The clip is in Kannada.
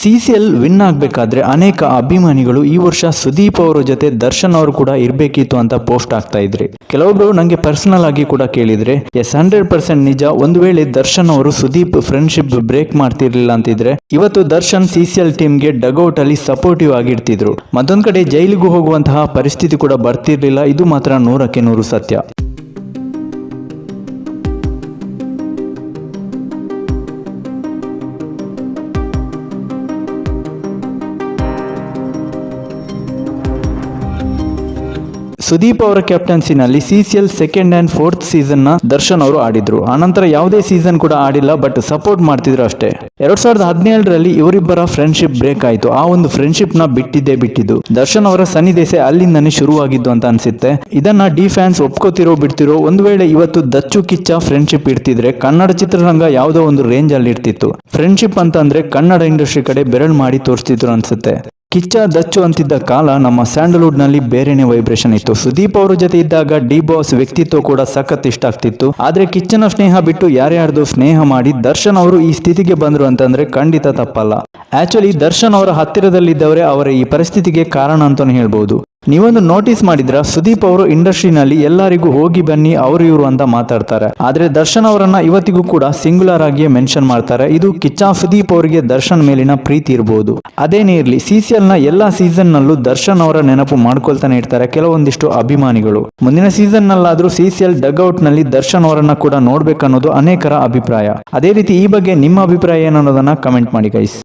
ಸಿಸಿಎಲ್ ವಿನ್ ಆಗಬೇಕಾದ್ರೆ ಅನೇಕ ಅಭಿಮಾನಿಗಳು ಈ ವರ್ಷ ಸುದೀಪ್ ಅವರ ಜೊತೆ ದರ್ಶನ್ ಅವರು ಕೂಡ ಇರಬೇಕಿತ್ತು ಅಂತ ಪೋಸ್ಟ್ ಆಗ್ತಾ ಇದ್ರಿ. ಕೆಲವೊಬ್ರು ನಂಗೆ ಪರ್ಸನಲ್ ಆಗಿ ಕೂಡ ಕೇಳಿದ್ರೆ, ಎಸ್, ಹಂಡ್ರೆಡ್ ಪರ್ಸೆಂಟ್ ನಿಜ. ಒಂದು ವೇಳೆ ದರ್ಶನ್ ಅವರು ಸುದೀಪ್ ಫ್ರೆಂಡ್ಶಿಪ್ ಬ್ರೇಕ್ ಮಾಡ್ತಿರ್ಲಿಲ್ಲ ಅಂತಿದ್ರೆ, ಇವತ್ತು ದರ್ಶನ್ ಸಿ ಸಿ ಎಲ್ ಟೀಮ್ಗೆ ಡಗೌಟ್ ಅಲ್ಲಿ ಸಪೋರ್ಟಿವ್ ಆಗಿರ್ತಿದ್ರು. ಮತ್ತೊಂದ್ ಕಡೆ ಜೈಲಿಗೂ ಹೋಗುವಂತಹ ಪರಿಸ್ಥಿತಿ ಕೂಡ ಬರ್ತಿರ್ಲಿಲ್ಲ. ಇದು ಮಾತ್ರ ನೂರಕ್ಕೆ ನೂರು ಸತ್ಯ. ಸುದೀಪ್ ಅವರ ಕ್ಯಾಪ್ಟನ್ಸಿನಲ್ಲಿ ಸಿಸಿಎಲ್ ಸೆಕೆಂಡ್ ಅಂಡ್ ಫೋರ್ತ್ ಸೀಸನ್ನ ದರ್ಶನ್ ಅವರು ಆಡಿದ್ರು. ಆನಂತರ ಯಾವುದೇ ಸೀಸನ್ ಕೂಡ ಆಡಿಲ್ಲ ಬಟ್ ಸಪೋರ್ಟ್ ಮಾಡ್ತಿದ್ರು ಅಷ್ಟೇ. ಎರಡ್ ಸಾವಿರದ ಹದಿನೇಳರಲ್ಲಿ ಇವರಿಬ್ಬರ ಫ್ರೆಂಡ್ಶಿಪ್ ಬ್ರೇಕ್ ಆಯ್ತು. ಆ ಒಂದು ಫ್ರೆಂಡ್ಶಿಪ್ನ ಬಿಟ್ಟಿದ್ದೇ ಬಿಟ್ಟಿದ್ದು. ದರ್ಶನ್ ಅವರ ಸನ್ನಿದೇಶ ಅಲ್ಲಿಂದನೇ ಶುರುವಾಗಿದ್ದು ಅಂತ ಅನ್ಸುತ್ತೆ. ಇದನ್ನ ಡಿ ಫ್ಯಾನ್ಸ್ ಒಪ್ಕೋತಿರೋ ಬಿಡ್ತಿರೋ, ಒಂದು ವೇಳೆ ಇವತ್ತು ದಚ್ಚು ಕಿಚ್ಚ ಫ್ರೆಂಡ್ಶಿಪ್ ಇರ್ತಿದ್ರೆ ಕನ್ನಡ ಚಿತ್ರರಂಗ ಯಾವುದೋ ಒಂದು ರೇಂಜ್ ಅಲ್ಲಿ ಇರ್ತಿತ್ತು. ಫ್ರೆಂಡ್ಶಿಪ್ ಅಂತಂದ್ರೆ ಕನ್ನಡ ಇಂಡಸ್ಟ್ರಿ ಕಡೆ ಬೆರಳು ಮಾಡಿ ತೋರಿಸ್ತಿದ್ರು ಅನ್ಸುತ್ತೆ. ಕಿಚ್ಚ ದಚ್ಚು ಅಂತಿದ್ದ ಕಾಲ ನಮ್ಮ ಸ್ಯಾಂಡಲ್ವುಡ್ನಲ್ಲಿ ಬೇರೆನೆ ವೈಬ್ರೇಷನ್ ಇತ್ತು. ಸುದೀಪ್ ಅವರ ಜೊತೆ ಇದ್ದಾಗ ಡಿ ಬಾಸ್ ವ್ಯಕ್ತಿತ್ವ ಕೂಡ ಸಖತ್ ಇಷ್ಟ ಆಗ್ತಿತ್ತು. ಆದ್ರೆ ಕಿಚ್ಚನ ಸ್ನೇಹ ಬಿಟ್ಟು ಯಾರ್ಯಾರ್ದು ಸ್ನೇಹ ಮಾಡಿ ದರ್ಶನ್ ಅವರು ಈ ಸ್ಥಿತಿಗೆ ಬಂದ್ರು ಅಂತಂದ್ರೆ ಖಂಡಿತ ತಪ್ಪಲ್ಲ. ಆಕ್ಚುಲಿ ದರ್ಶನ್ ಅವರ ಹತ್ತಿರದಲ್ಲಿದ್ದವರೇ ಅವರ ಈ ಪರಿಸ್ಥಿತಿಗೆ ಕಾರಣ ಅಂತಾನೆ ಹೇಳ್ಬೋದು. ನೀವೊಂದು ನೋಟಿಸ್ ಮಾಡಿದ್ರ? ಸುದೀಪ್ ಅವರು ಇಂಡಸ್ಟ್ರಿನಲ್ಲಿ ಎಲ್ಲರಿಗೂ ಹೋಗಿ ಬನ್ನಿ, ಅವರು ಇವರು ಅಂತ ಮಾತಾಡ್ತಾರೆ. ಆದ್ರೆ ದರ್ಶನ್ ಅವರನ್ನ ಇವತ್ತಿಗೂ ಕೂಡ ಸಿಂಗುಲರ್ ಆಗಿಯೇ ಮೆನ್ಷನ್ ಮಾಡ್ತಾರೆ. ಇದು ಕಿಚ್ಚ ಸುದೀಪ್ ಅವರಿಗೆ ದರ್ಶನ್ ಮೇಲಿನ ಪ್ರೀತಿ ಇರಬಹುದು ಅದೇನೇ ಇರಲಿ ಸಿಸಿಎಲ್ನ ಎಲ್ಲಾ ಸೀಸನ್ ನಲ್ಲೂ ದರ್ಶನ್ ಅವರ ನೆನಪು ಮಾಡ್ಕೊಳ್ತಾನೆ ಇರ್ತಾರೆ. ಕೆಲವೊಂದಿಷ್ಟು ಅಭಿಮಾನಿಗಳು. ಮುಂದಿನ ಸೀಸನ್ ನಲ್ಲಾದ್ರೂ ಸಿಸಿಎಲ್ ಡಗ್ಔಟ್ನಲ್ಲಿ ದರ್ಶನ್ ಅವರನ್ನ ಕೂಡ ನೋಡ್ಬೇಕನ್ನೋದು ಅನೇಕರ ಅಭಿಪ್ರಾಯ. ಅದೇ ರೀತಿ ಈ ಬಗ್ಗೆ ನಿಮ್ಮ ಅಭಿಪ್ರಾಯ ಏನನ್ನೋದನ್ನ ಕಮೆಂಟ್ ಮಾಡಿ ಗೈಸ್